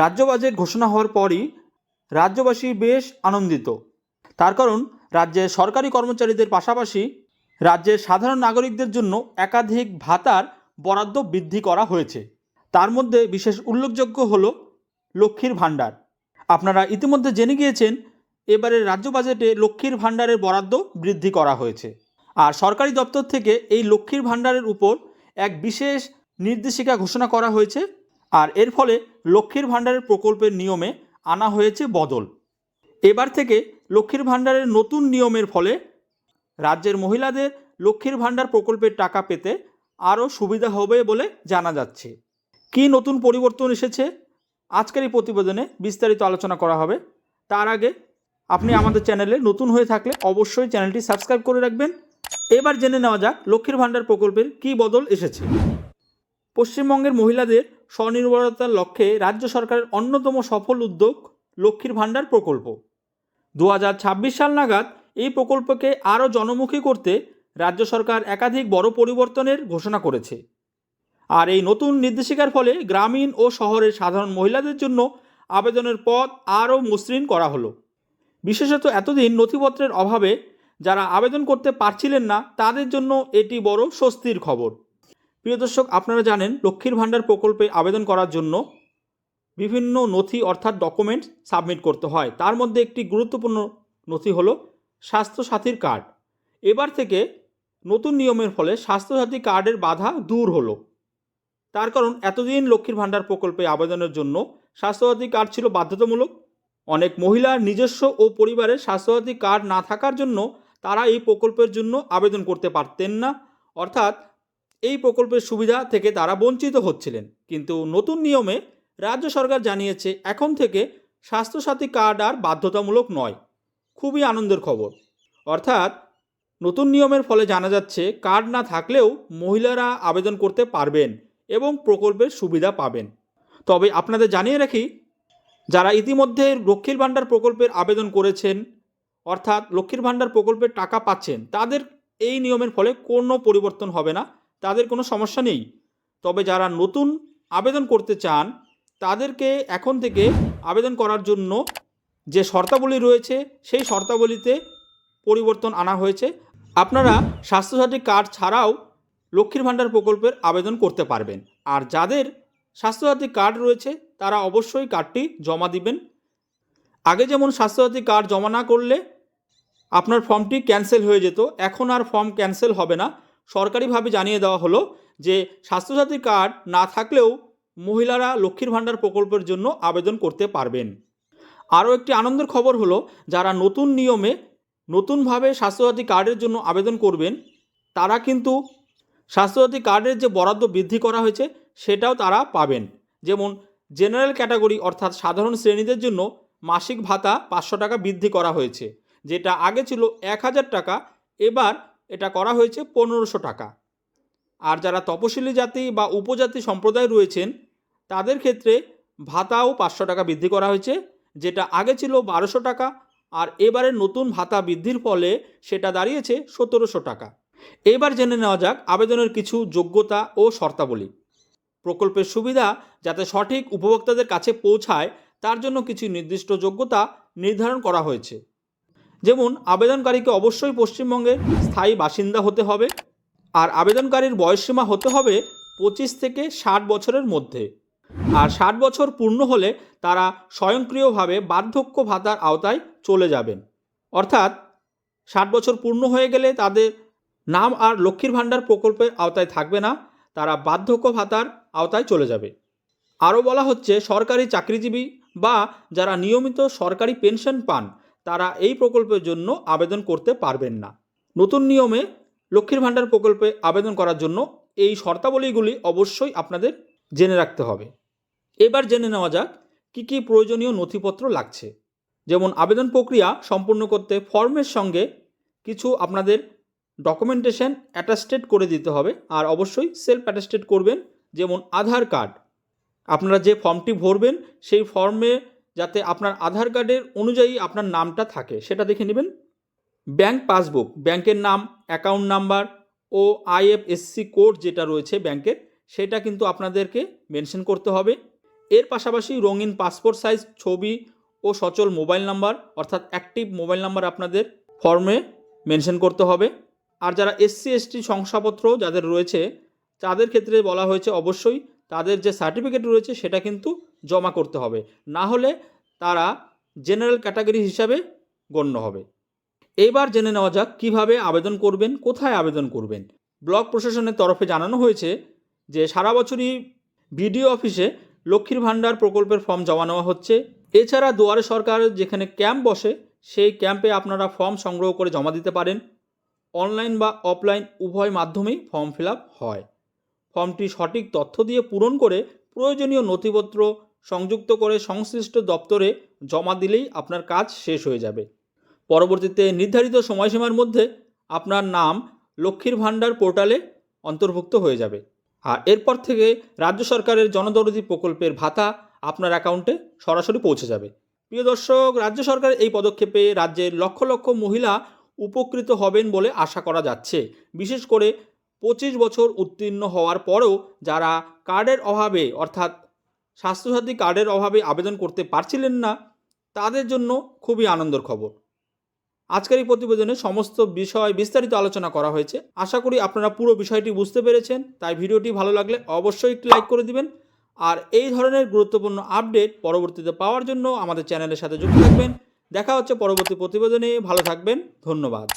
রাজ্য বাজেট ঘোষণা হওয়ার পরই রাজ্যবাসী বেশ আনন্দিত। তার কারণ রাজ্যের সরকারি কর্মচারীদের পাশাপাশি রাজ্যের সাধারণ নাগরিকদের জন্য একাধিক ভাতার বরাদ্দ বৃদ্ধি করা হয়েছে। তার মধ্যে বিশেষ উল্লেখযোগ্য হল লক্ষ্মীর ভাণ্ডার। আপনারা ইতিমধ্যে জেনে গিয়েছেন, এবারের রাজ্য বাজেটে লক্ষ্মীর ভাণ্ডারের বরাদ্দ বৃদ্ধি করা হয়েছে। আর সরকারি দপ্তর থেকে এই লক্ষ্মীর ভাণ্ডারের উপর এক বিশেষ নির্দেশিকা ঘোষণা করা হয়েছে আর এর ফলে লক্ষ্মীর ভাণ্ডারের প্রকল্পের নিয়মে আনা হয়েছে বদল। এবার থেকে লক্ষ্মীর ভাণ্ডারের নতুন নিয়মের ফলে রাজ্যের মহিলাদের লক্ষ্মীর ভাণ্ডার প্রকল্পের টাকা পেতে আরও সুবিধা হবে বলে জানা যাচ্ছে। কী নতুন পরিবর্তন এসেছে? আজকের এই প্রতিবেদনে বিস্তারিত আলোচনা করা হবে। তার আগে আপনি আমাদের চ্যানেলে নতুন হয়ে থাকলে অবশ্যই চ্যানেলটি সাবস্ক্রাইব করে রাখবেন। এবার জেনে নেওয়া যাক লক্ষ্মীর ভাণ্ডার প্রকল্পের কী বদল এসেছে। পশ্চিমবঙ্গের মহিলাদের স্বনির্ভরতার লক্ষ্যে রাজ্য সরকারের অন্যতম সফল উদ্যোগ লক্ষ্মীর ভাণ্ডার প্রকল্প। দু হাজার ছাব্বিশ সাল নাগাদ এই প্রকল্পকে আরও জনমুখী করতে রাজ্য সরকার একাধিক বড় পরিবর্তনের ঘোষণা করেছে। আর এই নতুন নির্দেশিকার ফলে গ্রামীণ ও শহরের সাধারণ মহিলাদের জন্য আবেদনের পথ আরও মসৃণ করা হলো। বিশেষত এতদিন নথিপত্রের অভাবে যারা আবেদন করতে পারছিলেন না, তাদের জন্য এটি বড় স্বস্তির খবর। প্রিয় দর্শক, আপনারা জানেন লক্ষ্মীর ভাণ্ডার প্রকল্পে আবেদন করার জন্য বিভিন্ন নথি অর্থাৎ ডকুমেন্ট সাবমিট করতে হয়। তার মধ্যে একটি গুরুত্বপূর্ণ নথি হলো স্বাস্থ্যসাথীর কার্ড এবার থেকে নতুন নিয়মের ফলে স্বাস্থ্যসাথী কার্ডের বাধা দূর হলো। তার কারণ, এতদিন লক্ষ্মীর ভাণ্ডার প্রকল্পে আবেদনের জন্য স্বাস্থ্যসাথী কার্ড ছিল বাধ্যতামূলক। অনেক মহিলার নিজস্ব ও পরিবারের স্বাস্থ্যসাথী কার্ড না থাকার জন্য তারা এই প্রকল্পের জন্য আবেদন করতে পারতেন না। অর্থাৎ এই প্রকল্পের সুবিধা থেকে তারা বঞ্চিত হচ্ছিলেন। কিন্তু নতুন নিয়মে রাজ্য সরকার জানিয়েছে, এখন থেকে স্বাস্থ্যসাথী কার্ড আর বাধ্যতামূলক নয়। খুবই আনন্দের খবর। অর্থাৎ নতুন নিয়মের ফলে জানা যাচ্ছে, কার্ড না থাকলেও মহিলারা আবেদন করতে পারবেন এবং প্রকল্পের সুবিধা পাবেন। তবে আপনাদের জানিয়ে রাখি, যারা ইতিমধ্যে লক্ষ্মীর ভাণ্ডার প্রকল্পের আবেদন করেছেন, অর্থাৎ লক্ষ্মীর ভাণ্ডার প্রকল্পের টাকা পাচ্ছেন, তাদের এই নিয়মের ফলে কোনো পরিবর্তন হবে না। তাদের কোনো সমস্যা নেই। তবে যারা নতুন আবেদন করতে চান, তাদেরকে এখন থেকে আবেদন করার জন্য যে শর্তাবলী রয়েছে, সেই শর্তাবলীতে পরিবর্তন আনা হয়েছে। আপনারা স্বাস্থ্যসাথী কার্ড ছাড়াও লক্ষ্মীর ভাণ্ডার প্রকল্পের আবেদন করতে পারবেন। আর যাদের স্বাস্থ্যসাথী কার্ড রয়েছে, তারা অবশ্যই কার্ডটি জমা দিবেন। আগে যেমন স্বাস্থ্যসাথী কার্ড জমা না করলে আপনার ফর্মটি ক্যান্সেল হয়ে যেত, এখন আর ফর্ম ক্যান্সেল হবে না। সরকারিভাবে জানিয়ে দেওয়া হলো যে স্বাস্থ্যসাথী কার্ড না থাকলেও মহিলারা লক্ষ্মীর ভাণ্ডার প্রকল্পের জন্য আবেদন করতে পারবেন। আরও একটি আনন্দের খবর হলো, যারা নতুন নিয়মে নতুনভাবে স্বাস্থ্যসাথী কার্ডের জন্য আবেদন করবেন, তারা কিন্তু স্বাস্থ্যসাথী কার্ডের যে বরাদ্দ বৃদ্ধি করা হয়েছে, সেটাও তারা পাবেন। যেমন জেনারেল ক্যাটাগরি অর্থাৎ সাধারণ শ্রেণীদের জন্য মাসিক ভাতা পাঁচশো টাকা বৃদ্ধি করা হয়েছে, যেটা আগে ছিল এক হাজার টাকা, এবার এটা করা হয়েছে পনেরোশো টাকা। আর যারা তপশিলি জাতি বা উপজাতি সম্প্রদায় রয়েছেন, তাদের ক্ষেত্রে ভাতাও পাঁচশো টাকা বৃদ্ধি করা হয়েছে, যেটা আগে ছিল বারোশো টাকা, আর এবারে নতুন ভাতা বৃদ্ধির ফলে সেটা দাঁড়িয়েছে সতেরোশো টাকা। এবার জেনে নেওয়া যাক আবেদনের কিছু যোগ্যতা ও শর্তাবলী। প্রকল্পের সুবিধা যাতে সঠিক উপভোক্তাদের কাছে পৌঁছায়, তার জন্য কিছু নির্দিষ্ট যোগ্যতা নির্ধারণ করা হয়েছে। যেমন আবেদনকারীকে অবশ্যই পশ্চিমবঙ্গের স্থায়ী বাসিন্দা হতে হবে, আর আবেদনকারীর বয়সসীমা হতে হবে পঁচিশ থেকে ষাট বছরের মধ্যে। আর ষাট বছর পূর্ণ হলে তারা স্বয়ংক্রিয়ভাবে বার্ধক্য ভাতার আওতায় চলে যাবেন। অর্থাৎ ষাট বছর পূর্ণ হয়ে গেলে তাদের নাম আর লক্ষ্মীর ভাণ্ডার প্রকল্পের আওতায় থাকবে না, তারা বার্ধক্য ভাতার আওতায় চলে যাবে। আরও বলা হচ্ছে, সরকারি চাকরিজীবী বা যারা নিয়মিত সরকারি পেনশন পান তারা এই প্রকল্পের জন্য আবেদন করতে পারবেন না। নতুন নিয়মে লক্ষ্মীর ভাণ্ডার প্রকল্পে আবেদন করার জন্য এই শর্তাবলীগুলি অবশ্যই আপনাদের জেনে রাখতে হবে। এবার জেনে নেওয়া যাক কী কী প্রয়োজনীয় নথিপত্র লাগছে। যেমন আবেদন প্রক্রিয়া সম্পূর্ণ করতে ফর্মের সঙ্গে কিছু আপনাদের ডকুমেন্টেশন অ্যাটাস্টেড করে দিতে হবে আর অবশ্যই সেলফ অ্যাটাস্টেড করবেন। যেমন আধার কার্ড, আপনারা যে ফর্মটি ভরবেন সেই ফর্মে যাতে আপনার আধার কার্ডের অনুযায়ী আপনার নামটা থাকে, সেটা দেখে নেবেন। ব্যাংক পাসবুক, ব্যাংকের নাম, অ্যাকাউন্ট নাম্বার ও আইএফএসসি কোড যেটা রয়েছে ব্যাংকের, সেটা কিন্তু আপনাদেরকে মেনশন করতে হবে। এর পাশাপাশি রঙিন পাসপোর্ট সাইজ, ছবি ও সচল মোবাইল নাম্বার, অর্থাৎ অ্যাক্টিভ মোবাইল নাম্বার আপনাদের ফর্মে মেনশন করতে হবে। আর যারা এসসি, এসটি শংসাপত্র যাদের রয়েছে, তাদের ক্ষেত্রে বলা হয়েছে অবশ্যই তাদের যে সার্টিফিকেট রয়েছে, সেটা কিন্তু জমা করতে হবে। না হলে তারা জেনারেল ক্যাটাগরি হিসাবে গণ্য হবে। এইবার জেনে নেওয়া যাক কীভাবে আবেদন করবেন, কোথায় আবেদন করবেন। ব্লক প্রশাসনের তরফে জানানো হয়েছে যে, সারা বছরই বিডিও অফিসে লক্ষ্মীর ভাণ্ডার প্রকল্পের ফর্ম জমা নেওয়া হচ্ছে। এছাড়া দুয়ারে সরকার যেখানে ক্যাম্প বসে, সেই ক্যাম্পে আপনারা ফর্ম সংগ্রহ করে জমা দিতে পারেন। অনলাইন বা অফলাইন উভয় মাধ্যমেই ফর্ম ফিল হয়। ফর্মটি সঠিক তথ্য দিয়ে পূরণ করে প্রয়োজনীয় নথিপত্র সংযুক্ত করে সংশ্লিষ্ট দপ্তরে জমা দিলেই আপনার কাজ শেষ হয়ে যাবে। পরবর্তীতে নির্ধারিত সময়সীমার মধ্যে আপনার নাম লক্ষ্মীর ভাণ্ডার পোর্টালে অন্তর্ভুক্ত হয়ে যাবে। আর এরপর থেকে রাজ্য সরকারের জনদরদি প্রকল্পের ভাতা আপনার অ্যাকাউন্টে সরাসরি পৌঁছে যাবে। প্রিয় দর্শক, রাজ্য সরকারের এই পদক্ষেপে রাজ্যের লক্ষ লক্ষ মহিলা উপকৃত হবেন বলে আশা করা যাচ্ছে। বিশেষ করে পঁচিশ বছর উত্তীর্ণ হওয়ার পরেও যারা কার্ডের অভাবে, অর্থাৎ স্বাস্থ্যসাথী কার্ডের অভাবে আবেদন করতে পারছিলেন না, তাদের জন্য খুবই আনন্দের খবর। আজকের এই প্রতিবেদনে সমস্ত বিষয় বিস্তারিত আলোচনা করা হয়েছে। আশা করি আপনারা পুরো বিষয়টি বুঝতে পেরেছেন, তাই ভিডিওটি ভালো লাগলে অবশ্যই একটি লাইক করে দিবেন। আর এই ধরনের গুরুত্বপূর্ণ আপডেট পরবর্তীতে পাওয়ার জন্য আমাদের চ্যানেলের সাথে যুক্ত থাকবেন। দেখা হচ্ছে পরবর্তী প্রতিবেদনে, ভালো থাকবেন, ধন্যবাদ।